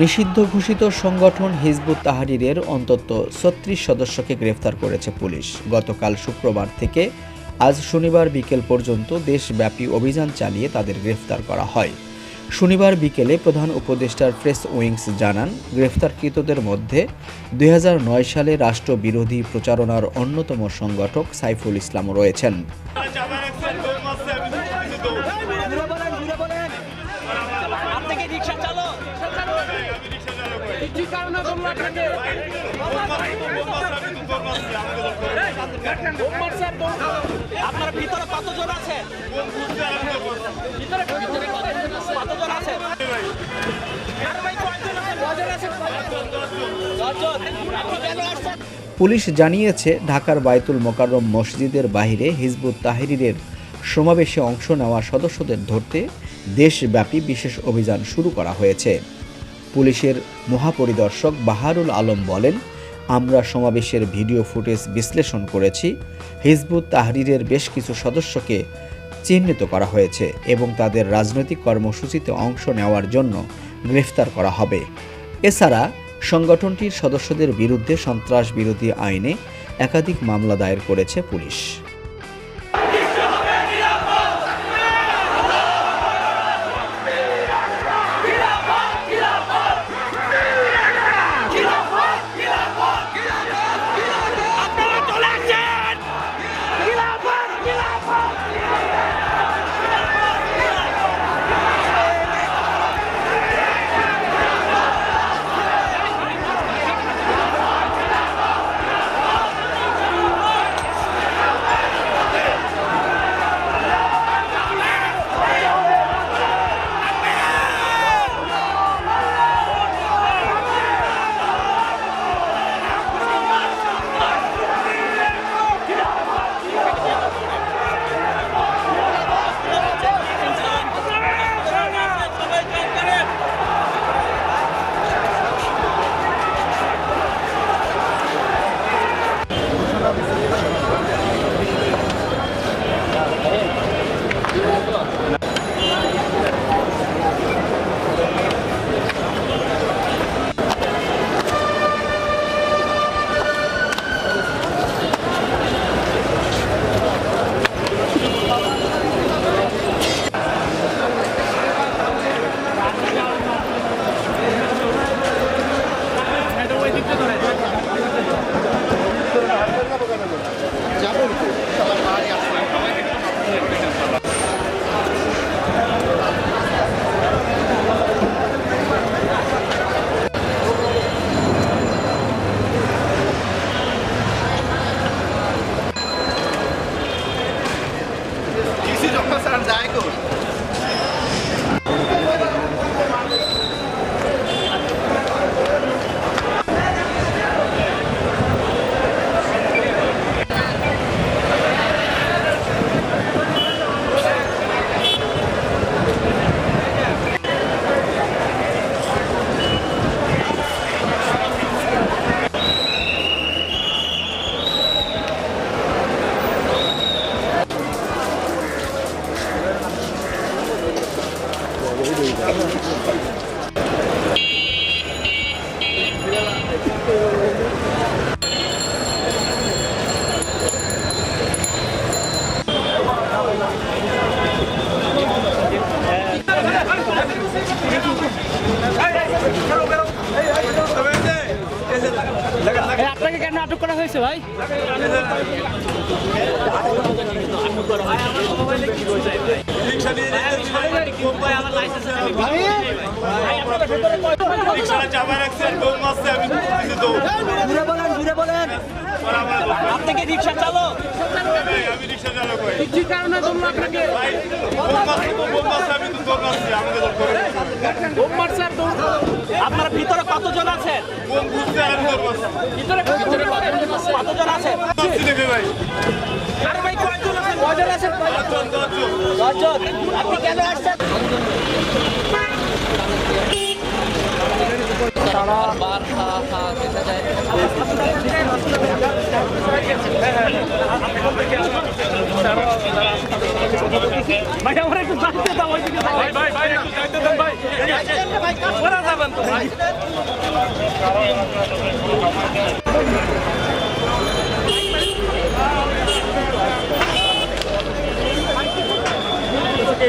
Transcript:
নিষিদ্ধ ঘোষিত সংগঠন হিজবুত তাহারিরের অন্তত ছত্রিশ সদস্যকে গ্রেফতার করেছে পুলিশ। গতকাল শুক্রবার থেকে আজ শনিবার বিকেল পর্যন্ত দেশব্যাপী অভিযান চালিয়ে তাদের গ্রেফতার করা হয়। শনিবার বিকেলে প্রধান উপদেষ্টার প্রেস উইংস জানান, গ্রেফতারকৃতদের মধ্যে দুই হাজার নয় সালে রাষ্ট্রবিরোধী প্রচারণার অন্যতম সংগঠক সাইফুল ইসলামও রয়েছেন। কারণে আপনার ভিতরে কতজন আছে পুলিশ জানিয়েছে, ঢাকার বায়তুল মোকাররম মসজিদের বাইরে হিজবুত তাহরিরের সমাবেশে অংশ নেওয়া সদস্যদের ধরতে দেশব্যাপী বিশেষ অভিযান শুরু করা হয়েছে। পুলিশের মহাপরিদর্শক বাহারুল আলম বলেন, আমরা সমাবেশের ভিডিও ফুটেজ বিশ্লেষণ করেছি। হিজবুত তাহরিরের বেশ কিছু সদস্যকে চিহ্নিত করা হয়েছে এবং তাদের রাজনৈতিক কর্মসূচিতে অংশ নেওয়ার জন্য গ্রেফতার করা হবে। এছাড়া, সংগঠনটির সদস্যদের বিরুদ্ধে সন্ত্রাস বিরোধী আইনে একাধিক মামলা দায়ের করেছে পুলিশ। আটক করা হয়েছে ভাই? রিক্সা আমি রিক্সা চালক। আমি চালক কি কারণে আপনাকে? আপনার ভিতরে কতজন আছেন? ভিতরে দেখে ভাই। আরে ভাই কয়জন আছেন? কয়জন আছেন? দশজন দশজন আপনি কেন আসছেন? বারবার খা- খা- খেতে যায়। ভাই আমার একটু যাইতে দাও ওইদিকে ভাই ভাই ভাই একটু যাইতে দেন ভাই। ওরা যাবেন তো। ভাই